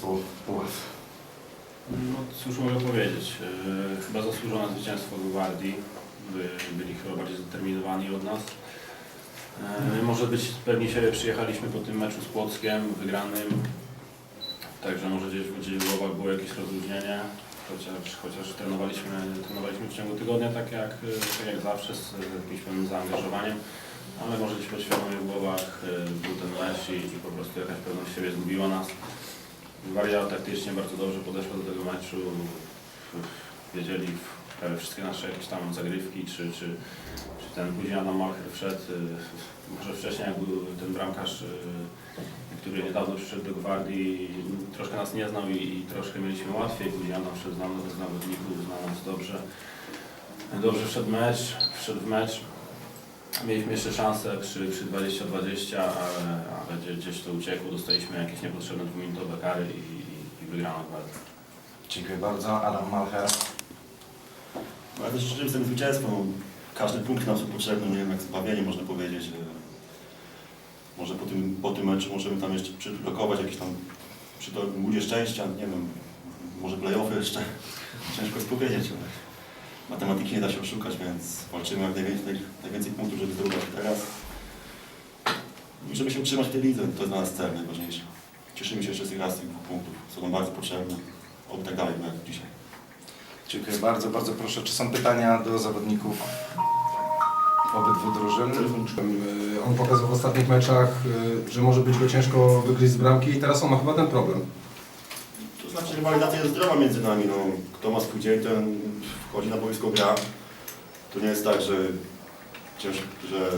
zespół Puław? No cóż mogę powiedzieć, e, chyba zasłużone zwycięstwo Gwardii, by, byli chyba bardziej zdeterminowani od nas. E, Może być pewni siebie przyjechaliśmy po tym meczu z Płockiem wygranym, także może gdzieś, gdzieś w głowach było jakieś rozluźnienie, chociaż, chociaż trenowaliśmy, trenowaliśmy w ciągu tygodnia tak jak, tak jak zawsze z, z jakimś pewnym zaangażowaniem, ale może gdzieś podświadomie w głowach e, był ten mecz i, i po prostu jakaś pewność siebie zgubiła nas. Waria taktycznie bardzo dobrze podeszła do tego meczu. Wiedzieli wszystkie nasze jakieś tam zagrywki, czy, czy, czy ten później Adam Malcher wszedł, y, może wcześniej jak był ten bramkarz, y, który niedawno przyszedł do Gwardii, troszkę nas nie znał i, i troszkę mieliśmy łatwiej. Później Adam wszedł znał z zawodników, znał nas dobrze. Dobrze wszedł mecz, wszedł w mecz. Mieliśmy jeszcze szansę przy, przy 20-20, ale, ale gdzieś, gdzieś to uciekło. Dostaliśmy jakieś niepotrzebne dwuminutowe kary i, i, i wygrano bardzo. Dziękuję bardzo. Adam Malcher. No, ale też rzeczywiście tym zwycięstwo, no, każdy punkt nam są potrzebny, nie wiem, jak zbawienie można powiedzieć. Może po tym, po tym meczu możemy tam jeszcze przyblokować jakieś tam przy to budzie szczęścia, nie wiem, może playoffy jeszcze. Ciężko jest powiedzieć, ale matematyki nie da się oszukać, więc walczymy jak najwięcej, najwięcej punktów, żeby zdobywać teraz. I żeby się utrzymać w tej lidze, to jest dla nas cel najważniejszy. Cieszymy się jeszcze z tych raz tych dwóch punktów, są nam bardzo potrzebne. Oby tak dalej było jak dzisiaj. Dziękuję bardzo. Bardzo proszę, czy są pytania do zawodników obydwu drużyn? Y, On pokazał w ostatnich meczach, y, że może być go ciężko wygryźć z bramki i teraz on ma chyba ten problem. To znaczy rywalizacja jest zdrowa między nami. No, kto ma swój dzień, ten wchodzi na boisko, gra. To nie jest tak, że, ciężko, że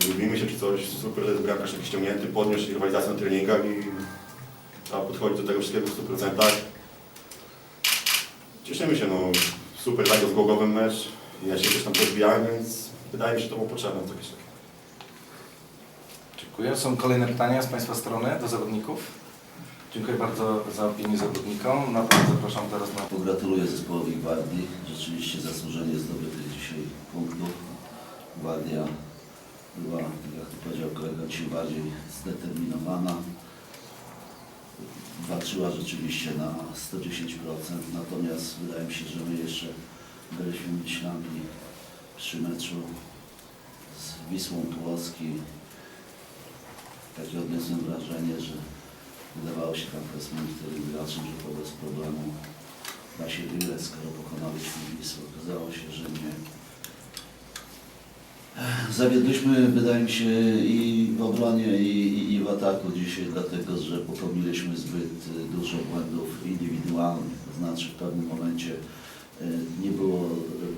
nie lubimy się czy coś. Super, że jest bramkarz jakiś ściągnięty, podniósł rywalizację na treningach i trzeba podchodzić do tego wszystkiego w 100%. Cieszymy się, no super zagrał z głogowym mecz. Ja się też tam podbijałem, więc wydaje mi się, że to było potrzebne. Coś takiego. Dziękuję. Są kolejne pytania z Państwa strony do zawodników? Dziękuję bardzo za opinię zawodnikom. Na pewno zapraszam teraz na Pogratuluję zespołowi Gwardii. Rzeczywiście zasłużenie zdobytych dzisiaj punktów. Gwardia była, tak jak tu powiedział kolega, dzisiaj bardziej zdeterminowana. Walczyła rzeczywiście na 110%, natomiast wydaje mi się, że my jeszcze byliśmy myślami przy meczu z Wisłą Płocki. Takie odniosłem wrażenie, że Wydawało się tam powiedzmy niektórych graczom, że to bez problemu da się wygrać, skoro pokonaliśmy Wisłę. Okazało się, że nie. Zawiedliśmy, wydaje mi się, i w obronie, i, i, i w ataku dzisiaj, dlatego że popełniliśmy zbyt y, dużo błędów indywidualnych. To znaczy w pewnym momencie y, nie było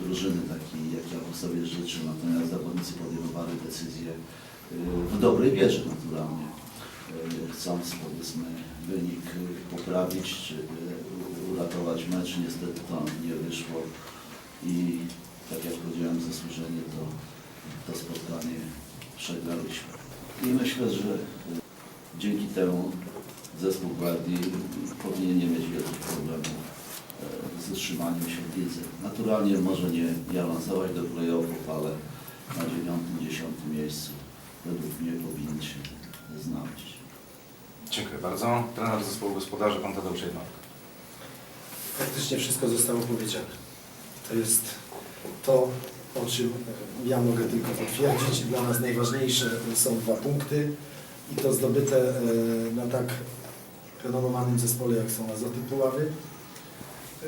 drużyny takiej, jak ja sobie życzył, natomiast zawodnicy podejmowali decyzje y, w dobrej wierze naturalnie chcąc powiedzmy wynik poprawić czy uratować mecz. Niestety to nie wyszło i tak jak powiedziałem zasłużenie to, to spotkanie przegraliśmy. I myślę, że e, dzięki temu zespół Gwardii powinien nie mieć wielkich problemów e, z utrzymaniem się w lidze. Naturalnie może nie awansować do playoffów, ale na dziewiątym, dziesiątym miejscu według mnie powinien się znaleźć. Dziękuję bardzo. Trener zespołu gospodarzy, Pan Tadeusz Jednak. Praktycznie wszystko zostało powiedziane. To jest to, o czym ja mogę tylko potwierdzić. Dla nas najważniejsze są dwa punkty i to zdobyte e, na tak renomowanym zespole, jak są Azoty Puławy. E,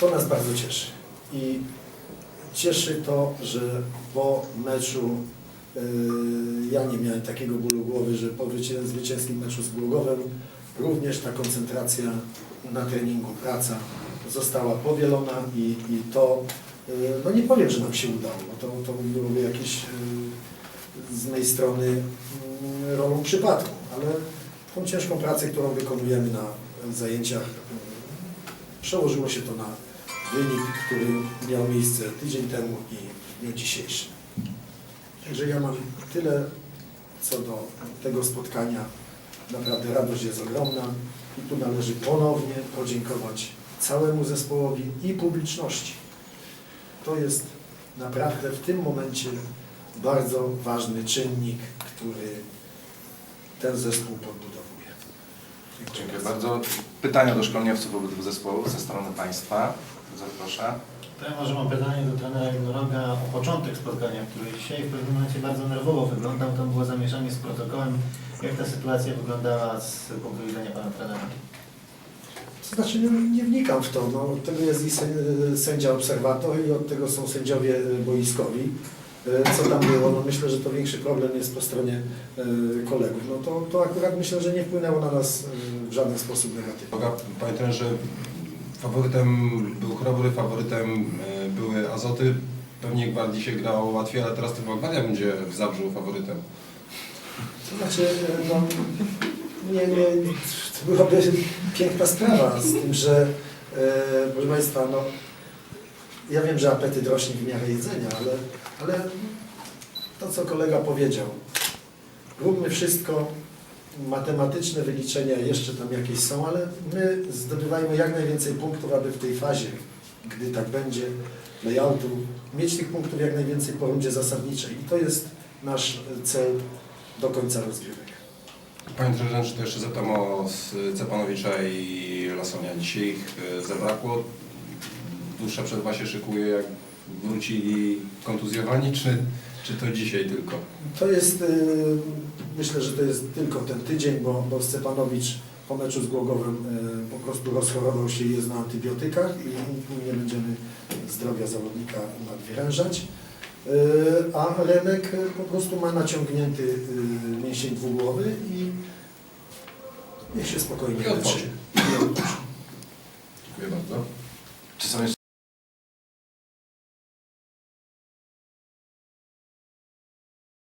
To nas bardzo cieszy. I cieszy to, że po meczu e, ja nie miałem takiego bólu głowy, że po zwycięskim meczu z Głogowem również ta koncentracja na treningu, praca została powielona i, i to, y, no nie powiem, że nam się udało, to, to byłoby jakieś y, z mojej strony y, rolą przypadku, ale tą ciężką pracę, którą wykonujemy na zajęciach, przełożyło się to na wynik, który miał miejsce tydzień temu i w dniu dzisiejszym. Także ja mam tyle co do tego spotkania. Naprawdę radość jest ogromna i tu należy ponownie podziękować całemu zespołowi i publiczności. To jest naprawdę w tym momencie bardzo ważny czynnik, który ten zespół podbudowuje. Dziękuję bardzo. Pytania do szkoleniowców obydwu zespołów ze strony Państwa. Zaproszę. To ja może mam pytanie do trenera Jednoroga o początek spotkania, który dzisiaj w pewnym momencie bardzo nerwowo wyglądał. Tam było zamieszanie z protokołem. Jak ta sytuacja wyglądała z punktu widzenia pana trenera? To znaczy nie, nie wnikam w to. No, od tego jest i sę- sędzia obserwator i od tego są sędziowie y, boiskowi. Y, Co tam było? No myślę, że to większy problem jest po stronie y, kolegów. No to, to akurat myślę, że nie wpłynęło na nas w żaden sposób negatywnie. Panie trenerze, faworytem był Chrobry, faworytem e, były Azoty. Pewnie Gwardii się grało łatwiej, ale teraz chyba Gwardia będzie w Zabrzu faworytem. To znaczy, y, no, nie, nie, to byłaby piękna sprawa z tym, że e, proszę Państwa, no, ja wiem, że apetyt rośnie w miarę jedzenia, ale, ale to, co kolega powiedział, róbmy wszystko, matematyczne wyliczenia jeszcze tam jakieś są, ale my zdobywajmy jak najwięcej punktów, aby w tej fazie, gdy tak będzie, layoutu, mieć tych punktów jak najwięcej po rundzie zasadniczej. I to jest nasz cel do końca rozgrywek. Panie trenerze, to jeszcze zapytam o Cepanowicza i Lasonia. Dzisiaj ich e, zabrakło. Dłuższa przerwa się szykuje, jak wrócili kontuzjowani, czy, czy to dzisiaj tylko? To jest, y, myślę, że to jest tylko ten tydzień, bo, bo Stepanowicz po meczu z Głogowem y, po prostu rozchorował się i jest na antybiotykach i nie będziemy zdrowia zawodnika nadwyrężać. Y, A Remek po prostu ma naciągnięty mięsień dwugłowy i niech się spokojnie leczy. Dziękuję bardzo. Czy są jeszcze